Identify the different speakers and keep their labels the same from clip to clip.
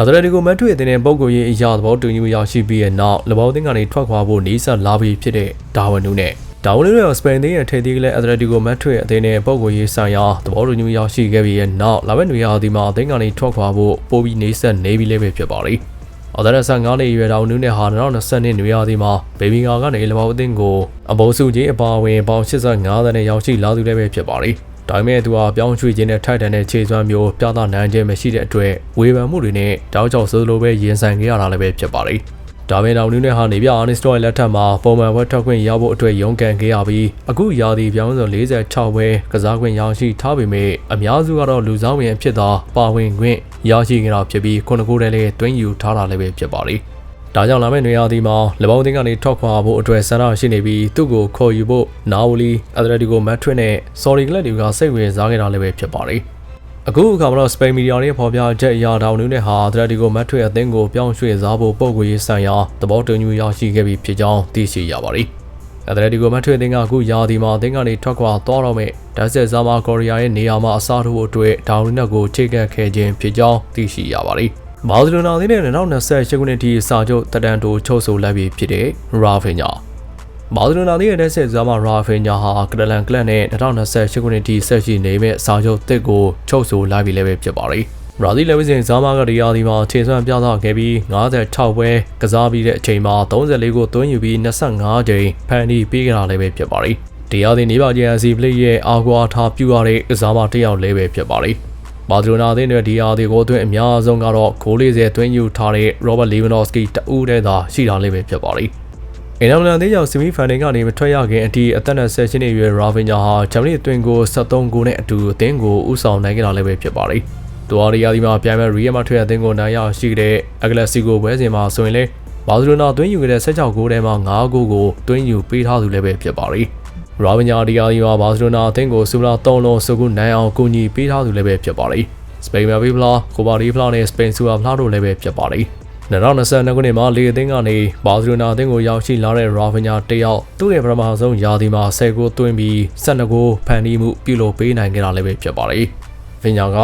Speaker 1: အသလက်တီကိုမတ်ထွေအသင်းနဲ့ပုံကိုရေးအရာသဘောတူညီမှုရရှိပြီးတဲ့နောက်လဘောအသင်းကနေထွက်ခွာဖို့နေဆက်လာပြီးဖြစ်တဲ့ဒါဝန်နူးနဲ့ဒါဝန်နူးရဲ့စပိန်အသင်းရဲ့ထိပ်သီးကလေးအသလက်တီကိုမတ်ထွေအသင်းနဲ့ပုံကိုရေးဆိုင်ရာသဘောတူညီမှုရရှိခဲ့ပြီးတဲ့နောက်လာမယ့်နွေရာသီမှာအသင်းကနေထွက်ခွာဖို့ပိုပြီးနေဆက်နေပြီးလည်းပဲဖြစ်ပါလိမ့်အသက်15နှစ်အရွယ်တောင်နူးနဲ့ဟာ2020နှစ်နွေရာသီမှာဘေဘီငါကနေလဘောအသင်းကိုအဘောစုကြီးအပါအဝင်ပေါင်85သန်းနဲ့ရောက်ရှိလာသူလည်းပဲဖြစ်ပါလိမ့် ဒါပေမဲ့သူဟာပြောင်းရွှေ့ခြင်းနဲ့ထိုက်တန်တဲ့ခြေစွမ်းမျိုးပြသနိုင်ခြင်းမရှိတဲ့အတွက်ဝေဖန်မှုတွေနဲ့တောက်ချောက်ဆိုလိုပဲရင်ဆိုင်ခဲ့ရတာလည်းပဲဖြစ်ပါလိမ့်ဒါပေမဲ့နောက်နူးနဲ့ဟာနေပြအာနစ်စတော်ရဲ့လက်ထက်မှာပုံမှန်ဝက်ထွက်ခွင့်ရဖို့အတွက်ရုန်းကန်ခဲ့ရပြီးအခုရာသီပြောင်းစုံ46ပဲကစားခွင့်ရရှိထားပေမဲ့အများစုကတော့လူဆောင်ဝင်ဖြစ်သောပါဝင်ခွင့်ရရှိကြတာဖြစ်ပြီးခုနှစ်ခုတည်းလည်းတွင်းယူထားတာလည်းပဲဖြစ်ပါလိမ့် ဒါကြောင့်လာမယ့်နေရာဒီမှာလဘောင်းတင်းကနေထွက်ခွာဖို့အတွက်ဆန္ဒရှိနေပြီးသူ့ကိုခေါ်ယူဖို့နာဝီလီအက်တလက်တီကိုမတ်ထွစ်နဲ့ဆော်ရီကလပ်တွေကစိတ်ဝင်စားခဲ့တာလည်းပဲဖြစ်ပါလိမ့်အခုအခါမှာတော့စပိန်မီဒီယာတွေဖော်ပြချက်အရတောင်နူးနဲ့ဟာအက်တလက်တီကိုမတ်ထွစ်အသင်းကိုပြောင်းရွှေ့စားဖို့ပုံကိုရေးဆိုင်ရာသဘောတူညီမှုရရှိခဲ့ပြီးဖြစ်ကြောင်းသိရှိရပါလိမ့်အက်တလက်တီကိုမတ်ထွစ်အသင်းကအခုရာသီမှာအသင်းကနေထွက်ခွာသွားတော့မဲ့ဒက်ဆက်ဇာမာကိုရီးယားရဲ့နေရာမှာအစားထိုးဖို့အတွက်ဒေါင်နူးနဲ့ကိုချိတ်ကပ်ခဲ့ခြင်းဖြစ်ကြောင်းသိရှိရပါလိမ့် ဘာစီလိုနာအသင်းနဲ့2028ခုနှစ်ထိစာချုပ်တက်တန်တိုချုပ်ဆိုလိုက်ပြီးဖြစ်တဲ့ရာဖင်ညာဘာစီလိုနာရဲ့တက်ဆက်ဇာမာရာဖင်ညာဟာကရလန်ကလပ်နဲ့2028ခုနှစ်ထိဆက်ရှိနေမဲ့စာချုပ်တစ်ကိုချုပ်ဆိုလိုက်ပြီးလည်းပဲဖြစ်ပါလိမ့်ရာသီလက်ဝိစင်ဇာမာကတရားဒီမှာခြေစွမ်းပြသခဲ့ပြီး56ပွဲကစားပြီးတဲ့အချိန်မှာ34ကိုသွင်းယူပြီး25ကြိမ်ဖန်တီးပေးကြတာလည်းပဲဖြစ်ပါလိမ့်တရားဒီနေပါဂျန်စီပလိရဲ့အာကွာထားပြူရတဲ့ကစားမတစ်ယောက်လည်းပဲဖြစ်ပါလိမ့် ဘာစီလိုနာအသင်းတွေဒီအားတွေကိုအတွင်းအများဆုံးကတော့ဂိုး40သွင်းယူထားတဲ့ Robert Lewandowski တဦးတည်းသာရှိတာလေးပဲဖြစ်ပါလိမ့်အင်နာမလန်အသင်းကြောင့်ဆီမီဖိုင်နယ်ကနေမထွက်ရခင်အထိအသက်နဲ့ဆက်ရှင်နေရွယ် Rafinha ဟာဂျာမနီအတွင်းကို73ဂိုးနဲ့အတူအသင်းကိုဥဆောင်နိုင်ခဲ့တာလည်းပဲဖြစ်ပါလိမ့်။တူအာရီယာဒီမှာပြိုင်မဲ့ Real Madrid အသင်းကိုနိုင်ရရှိတဲ့အဂလက်စီကိုပွဲစဉ်မှာဆိုရင်လေဘာစီလိုနာသွင်းယူခဲ့တဲ့16ဂိုးထဲမှာ9ဂိုးကိုသွင်းယူပေးထားသူလည်းပဲဖြစ်ပါလိမ့်။ ရာဗညာဒီယာဒီမှာဘာစီလိုနာအသင်းကိုဆူလာ3လုံးစုကူနိုင်အောင်ကူညီပေးထားသူလည်းပဲဖြစ်ပါလိမ့်။စပိန်မာဗီဖလာကိုပါဒီဖလာနဲ့စပိန်ဆူအာဖလာတို့လည်းပဲဖြစ်ပါလိမ့်2022ခုနှစ်မှာလေအသင်းကနေဘာစီလိုနာအသင်းကိုရောက်ရှိလာတဲ့ရာဖညာတယောက်သူ့ရဲ့ပထမဆုံးယာဒီမှာ10ဂိုးသွင်းပြီး12ဂိုးဖန်တီးမှုပြုလုပ်ပေးနိုင်ခဲ့တာလည်းပဲဖြစ်ပါလိမ့်။ဗင်ညာက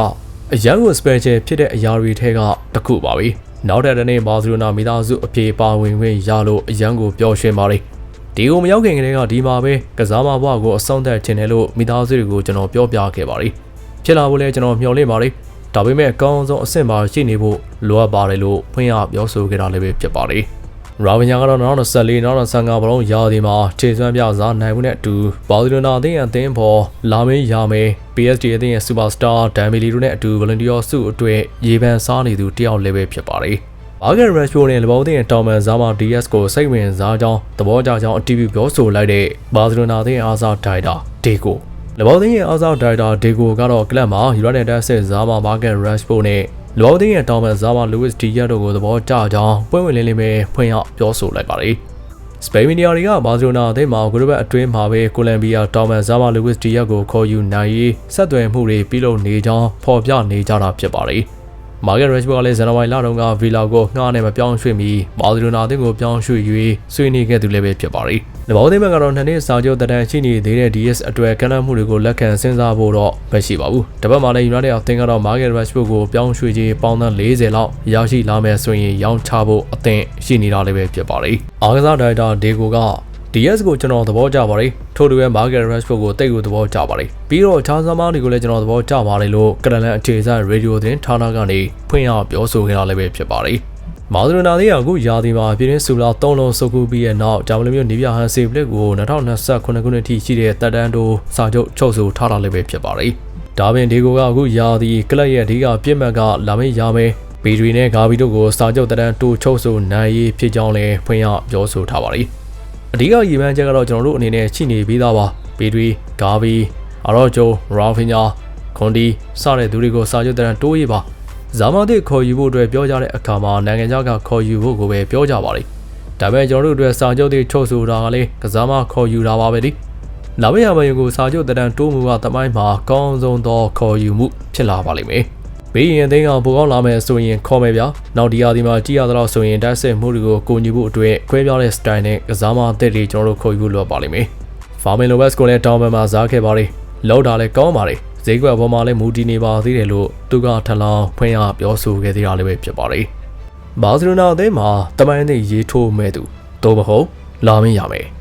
Speaker 1: အရန်ကို special ဖြစ်တဲ့အရာတွေထဲကတစ်ခုပါပဲ။နောက်တဲ့တနေ့ဘာစီလိုနာမိသားစုအပြေပါဝင်ခွင့်ရလို့အရန်ကိုပျော်ရွှင်ပါလိမ့်။ ဒီကိုမရောက်ခင်ကတည်းကဒီမှာပဲကစားမဘွားကိုအဆုံးသတ်ခြင်းတယ်လို့မိသားစုတွေကိုကျွန်တော်ပြောပြခဲ့ပါလိမ့်။ဖြစ်လာဖို့လဲကျွန်တော်မျှော်လင့်ပါလိမ့်။ဒါပေမဲ့အကောင်းဆုံးအဆင့်ပါရှိနေဖို့လိုအပ်ပါတယ်လို့ဖွင့်ရပြောဆိုခဲ့တာလည်းပဲဖြစ်ပါလိမ့်။ရာဗညာကတော့2024 2025ဘလုံးရာသီမှာခြေစွမ်းပြစားနိုင်မှုနဲ့အတူဘာစီလိုနာအသင်းအသင်းပေါ်လာမင်းရမယ် PSG အသင်းရဲ့စူပါစတာဒမ်မီလီတို့နဲ့အတူဗလန်တီယောစုအတွက်ရေပန်စားနေသူတယောက်လည်းပဲဖြစ်ပါတယ်။ ဘာဂန်ရက်ရှိုနဲ့လဘောအသင်းရဲ့တောင်မန်ဇာမာ DS ကိုစိတ်ဝင်စားကြောင်းသဘောကျကြောင်းအတီးပြုပြောဆိုလိုက်တဲ့ဘာစီလိုနာအသင်းအားစားဒိုင်တာဒေကိုလဘောသင်းရဲ့အားစားဒိုင်တာဒေကိုကတော့ကလပ်မှာ United ဆက်ဇာမာမာဂန်ရက်ရှိုနဲ့လော်ဒင်းရဲ့တောင်ပန်ဇာမာလူးစ်ဒီရက်တို့ကိုသဘောကျကြောင်းပွင့်ဝင်လင်းလင်းပဲဖွင့်ရပြောဆိုလိုက်ပါတယ်။စပိန်မီဒီယာတွေကဘာစီလိုနာအသင်းမှာဂရုဘတ်အတွင်းမှာပဲကိုလံဘီယာတောင်ပန်ဇာမာလူးစ်ဒီရက်ကိုခေါ်ယူနိုင်ရေးဆက်သွယ်မှုတွေပြုလုပ်နေကြောင်းဖော်ပြနေကြတာဖြစ်ပါတယ်။ မာဂက်ရက်ချ်ဘောကလည်းဇန်နဝါရီလတုန်းကဗီလာကိုငှားနဲ့မပြောင်းရွှေ့မီဘာစီလိုနာအသင်းကိုပြောင်းရွှေ့၍ဆွေးနွေးခဲ့သူလည်းပဲဖြစ်ပါတယ်။လဘောသိမ်းဘက်ကတော့နှစ်နှစ်စာချုပ်တတန်ရှိနေသေးတဲ့ DS အတွေ့ကန့်လန့်မှုတွေကိုလက်ခံစဉ်းစားဖို့တော့မရှိပါဘူး။တပတ်မှလည်း United အသင်းကတော့ Market Rashford ကိုပြောင်းရွှေ့ခြင်းပေါင်းသန်း40လောက်ရရှိလာမယ်ဆိုရင်ရောင်းချဖို့အသင့်ရှိနေတာလည်းပဲဖြစ်ပါတယ်။အားကစားဒါရိုက်တာဒေကိုက DS ကိုကျွန်တော်သဘောကျပါတယ်ထို့တူရဲ့ Market Rashford ကိုတိတ်ကိုသဘောကျပါတယ်ပြီးတော့ခြားသမားတွေကိုလည်းကျွန်တော်သဘောကျပါတယ်လို့ကရလန်အခြေစိုက်ရေဒီယိုသတင်းဌာနကနေဖွင့်ရပြောဆိုခဲ့တာလည်းပဲဖြစ်ပါတယ်မာဒရိုနာလေးကအခုရာသီမှာပြည်တွင်းဆူလာ၃လုံးစုပ်ကူးပြီးတဲ့နောက်ဂျာမနီမြို့နေပြဟန်စီပလစ်ကို2029ခုနှစ်ထိရှိတဲ့တက်တန်းတိုစာချုပ်ချုပ်ဆိုထားတာလည်းပဲဖြစ်ပါတယ်ဒါပင်ဒီကိုကအခုရာသီကလပ်ရဲ့အဓိကပြစ်မှတ်ကလာမေးရမယ်ဘီဒရီနဲ့ဂါဘီတို့ကိုစာချုပ်တက်တန်းတိုချုပ်ဆိုနိုင်ရေးဖြစ်ကြောင်းလည်းဖွင့်ရပြောဆိုထားပါတယ် အဓိကရည်မှန်းချက်ကတော့ကျွန်တော်တို့အနေနဲ့ရှိနေပြီးသားပါဘီဒရီဂါဘီအရောဂျိုရာဖင်ညာခွန်ဒီစတဲ့သူတွေကိုစာချုပ်တန်းတိုးရေးပါဇာမသစ်ခေါ်ယူဖို့အတွက်ပြောကြတဲ့အခါမှာနိုင်ငံခြားကခေါ်ယူဖို့ကိုပဲပြောကြပါလိမ့်ဒါပေမဲ့ကျွန်တော်တို့အတွက်စာချုပ်တွေချုပ်ဆိုတာကလည်းကစားမခေါ်ယူတာပါပဲဒီလာမယ့်ရမယုံကိုစာချုပ်တန်းတိုးမှုကတမိုင်းမှာကောင်းဆုံးသောခေါ်ယူမှုဖြစ်လာပါလိမ့်မယ် ဘေးရင်အသိန်းကပိုကောင်းလာမယ်ဆိုရင်ခေါ်မယ်ဗျာနောက်ဒီယာဒီမှာကြည့်ရတော့ဆိုရင်တိုက်စစ်မှုတွေကိုကိုညီဖို့အတွက်ခွဲပြောင်းတဲ့ style နဲ့ကစားမအသစ်တွေကျွန်တော်တို့ခေါ်ယူဖို့လိုပါလိမ့်မယ်ဖာမင်လိုဘက်စ်ကိုလည်းတောင်းပန်မှာစားခဲ့ပါလိမ့်လောက်တာလည်းကောင်းပါလိမ့်ဈေးကွက်အပေါ်မှာလည်းမူတည်နေပါသေးတယ်လို့သူကထပ်လောင်းဖွင့်ရပြောဆိုခဲ့သေးတာလည်းပဲဖြစ်ပါတယ်။ဘာစီလိုနာအသင်းမှာတမိုင်းသိရေးထိုးမဲ့သူတော့မဟုတ်လာမင်းရမယ်။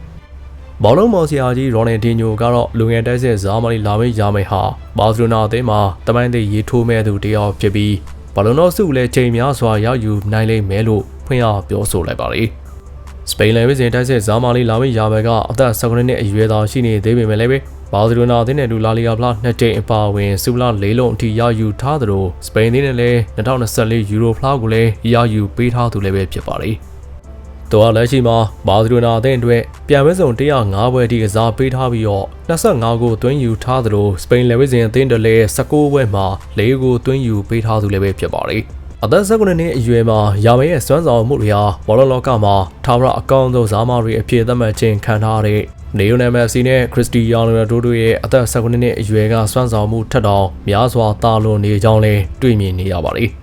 Speaker 1: ဘောလုံးမော်ဆီယာကြီးရော်နယ်ဒီညိုကတော့လူငယ်တိုက်စစ်ဇာမလီလာမင်းရမယ်ဟာဘာစီလိုနာအသင်းမှာတမိုင်းသိရေးထိုးမဲ့သူတယောက်ဖြစ်ပြီးဘလုံတော်စုလည်းချိန်များစွာရောက်ယူနိုင်လိမ့်မယ်လို့ဖွင့်ရပြောဆိုလိုက်ပါတယ်။စပိန်လန်ဝိဇင်တိုက်စစ်ဇာမာလီလာမင်းရမယ်ကအသက်19နှစ်အရွယ်သားရှိနေသေးပေမဲ့လည်းပဲဘာစီလိုနာအသင်းနဲ့ဒူလာလီဂါဖလားနှစ်ကြိမ်အပါအဝင်ဆူလာ၄လုံးအထိရယူထားသလိုစပိန်အသင်းနဲ့လည်း2024ယူရိုဖလားကိုလည်းရယူပေးထားသူလည်းပဲဖြစ်ပါတယ်။ တော်လက်ရှိမှာဘာစီလိုနာအသင်းအတွက်ပြန်မဲ့စုံ105ပွဲအထိကစားပေးထားပြီးတော့25ကိုသွင်းယူထားသလိုစပိန်လေဝိဇင်အသင်းတလည်း19ပွဲမှာ4ကိုသွင်းယူပေးထားသူလည်းပဲဖြစ်ပါတယ်။အသက်19နှစ်အရွယ်မှာရာမဲရဲ့စွမ်းဆောင်မှုတွေဟာဘောလုံးလောကမှာထာဝရအကောင်းဆုံးဇာမာတွေအဖြစ်သတ်မှတ်ခြင်းခံထားတဲ့နေယိုနယ်မက်ဆီနဲ့ခရစ္စတီယာနိုရိုဒိုတို့ရဲ့အသက်19နှစ်အရွယ်ကစွမ်းဆောင်မှုထက်တောင်များစွာတာလွန်နေကြောင်းလည်းတွေ့မြင်နေရပါတယ်။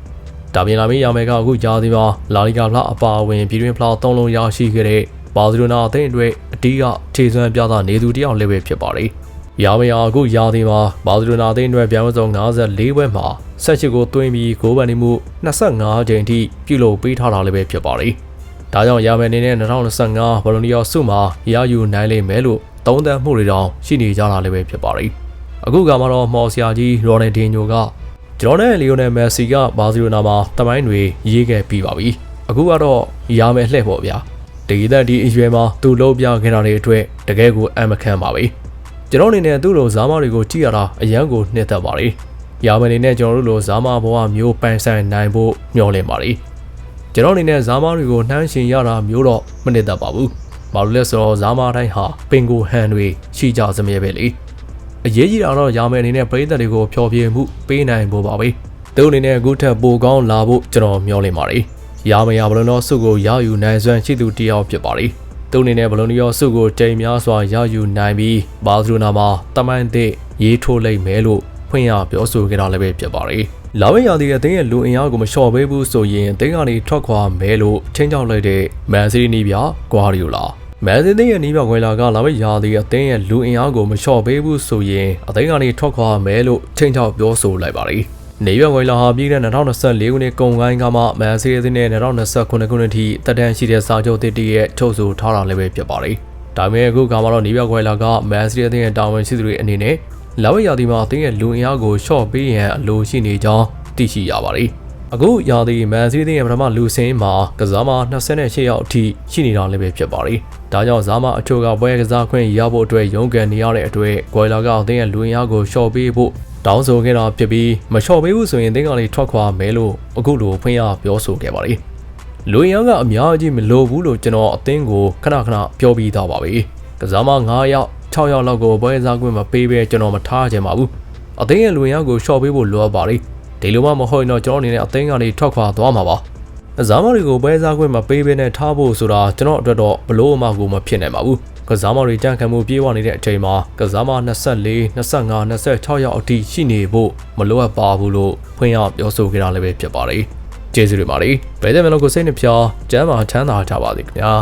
Speaker 1: ဒါပြင်လာမင်းရာမဲကအခုကြားသေးပါလာလီဂါဖလားအပါအဝင်ပြည်တွင်းဖလား၃လုံးရရှိခဲ့တဲ့ဘာစီလိုနာအသင်းအတွက်အတီးကခြေစွမ်းပြသနေသူတယောက်လည်းပဲဖြစ်ပါတယ်။ရာမဲကအခုရာသေးပါဘာစီလိုနာအသင်းအတွက်ပြန်မစုံ54ပွဲမှာ18ကိုသွင်းပြီးဂိုးပန်နေမှု25ချိန်ထိပြုလုပ်ပေးထားတာလည်းပဲဖြစ်ပါတယ်။ဒါကြောင့်ရာမဲအနေနဲ့2025ဘလိုနီယောစုမှာရယူနိုင်လိမ့်မယ်လို့သုံးသပ်မှုတွေတောင်ရှိနေကြတာလည်းပဲဖြစ်ပါတယ်။အခုကမှတော့မော်ဆီယာကြီးရော်နယ်ဒင်ညိုက ကျွန်တော်နဲ့လီယိုနယ်မက်ဆီကဘာစီလိုနာမှာတမိုင်းတွေရေးခဲ့ပြီးပါပြီ။အခုကတော့ရာမဲလှည့်ပေါ့ဗျာ။ဒီသက်ဒီအရွယ်မှာသူ့လုံးပြခဲ့တာတွေအတွက်တကယ်ကိုအမခံပါပဲ။ကျွန်တော်အနေနဲ့သူ့လိုဇာမတွေကိုကြည့်ရတာအရန်ကိုနှစ်သက်ပါတယ်။ရာမဲအနေနဲ့ကျွန်တော်တို့လိုဇာမဘဝမျိုးပန်းဆိုင်နိုင်ဖို့မျှော်လင့်ပါတယ်။ကျွန်တော်အနေနဲ့ဇာမတွေကိုနှမ်းရှင်ရတာမျိုးတော့မနှစ်သက်ပါဘူး။ဘာလို့လဲဆိုတော့ဇာမတိုင်းဟာပင်ကိုဟန်တွေရှိကြစမြဲပဲလေ။ အရေးကြီးတာတော့ရာမဲအနေနဲ့ပရိသတ်တွေကိုဖျော်ဖြေမှုပေးနိုင်ဖို့ပါပဲ။သူအနေနဲ့အခုထက်ပိုကောင်းလာဖို့ကျွန်တော်မျှော်လင့်ပါတယ်။ရာမယာဘလုံတော်စုကိုရယူနိုင်စွမ်းရှိသူတယောက်ဖြစ်ပါတယ်။သူအနေနဲ့ဘလုံတော်စုကိုချိန်များစွာရယူနိုင်ပြီးဘာစီလိုနာမှာတမိုင်းသစ်ရေးထိုးလိုက်မယ်လို့ဖွင့်ရပြောဆိုခဲ့တာလည်းပဲဖြစ်ပါတယ်။လာမယ့်ရာသီအသင်းရဲ့လူအင်အားကိုမလျှော့ပေးဘူးဆိုရင်အသင်းကနေထွက်ခွာမဲလို့ချင်းချောက်လိုက်တဲ့မန်စီးနီးပြဂွာရီယိုလာ မန်စီးတင်းရဲ့နီးပြခွဲလာကလာမယ့်ရာသီအသင်းရဲ့လူအင်အားကိုမလျှော့ပေးဘူးဆိုရင်အသင်းကနေထွက်ခွာမဲလို့ချင်းချောက်ပြောဆိုလိုက်ပါတယ်။နေရွက်ဝိုင်လာဟာပြည်တဲ့2024ခုနှစ်ကုန်ကိုင်းကမှမန်စီးအသင်းနဲ့2029ခုနှစ်ထိတက်တန်းရှိတဲ့စာချုပ်တစ်တည်းရဲ့ထုတ်ဆိုထားတာလည်းပဲဖြစ်ပါတယ်။ဒါပေမဲ့အခုကမှတော့နေရွက်ဝိုင်လာကမန်စီးအသင်းရဲ့တာဝန်ရှိသူတွေအနေနဲ့လာဝရာသီမှာအသင်းရဲ့လူအင်အားကိုရှော့ပေးရန်အလိုရှိနေကြောင်းသိရှိရပါတယ်။ အခုရာသီမန်စီးအသင်းရဲ့ပထမလူစင်းမှာကစားမ28ရောက်အထိရှိနေတာလည်းပဲဖြစ်ပါတယ်။ဒါကြောင့်ဇာမအချို့ကပွဲကစားခွင့်ရဖို့အတွက်ရုန်းကန်နေရတဲ့အတွက်ဂွိုင်လာကအသင်းရဲ့လူအင်အားကိုရှော့ပေးဖို့တောင်းဆိုခဲ့တာဖြစ်ပြီးမလျှော့ပေးဘူးဆိုရင်အသင်းကလေးထွက်ခွာမယ်လို့အခုလိုဖွင့်ရပြောဆိုခဲ့ပါတယ်။လူအင်အားကအများကြီးမလိုဘူးလို့ကျွန်တော်အသင်းကိုခဏခဏပြောပြီးသားပါပဲ။ကစားမ9ရောက်6ယောက်လောက်ကိုပွဲစားခွင့်မပေးဘဲကျွန်တော်မထားချင်ပါဘူးအသိရဲ့လူရင်ရောက်ကိုရှော့ပေးဖို့လိုအပ်ပါလိ ဒီလိုမှမဟုတ်ရင်တော့ကျွန်တော်အနေနဲ့အသိကနေထွက်ခွာသွားမှာပါကစားမတွေကိုပွဲစားခွင့်မပေးဘဲနဲ့ထားဖို့ဆိုတာကျွန်တော်အတွက်တော့ဘလို့မှကိုမဖြစ်နိုင်ပါဘူးကစားမတွေကြံ့ခံမှုပြေးဝနေတဲ့အချိန်မှာကစားမ24 25 26ရောက်အထိရှိနေဖို့မလိုအပ်ပါဘူးလို့ဖွင့်ရပြောဆိုခဲ့တာလည်းပဲဖြစ်ပါတယ်ကျေးဇူးတင်ပါတယ်ဘယ်တဲ့မလို့ကိုစိတ်နှပြကျမ်းမာချမ်းသာကြပါစေခင်ဗျာ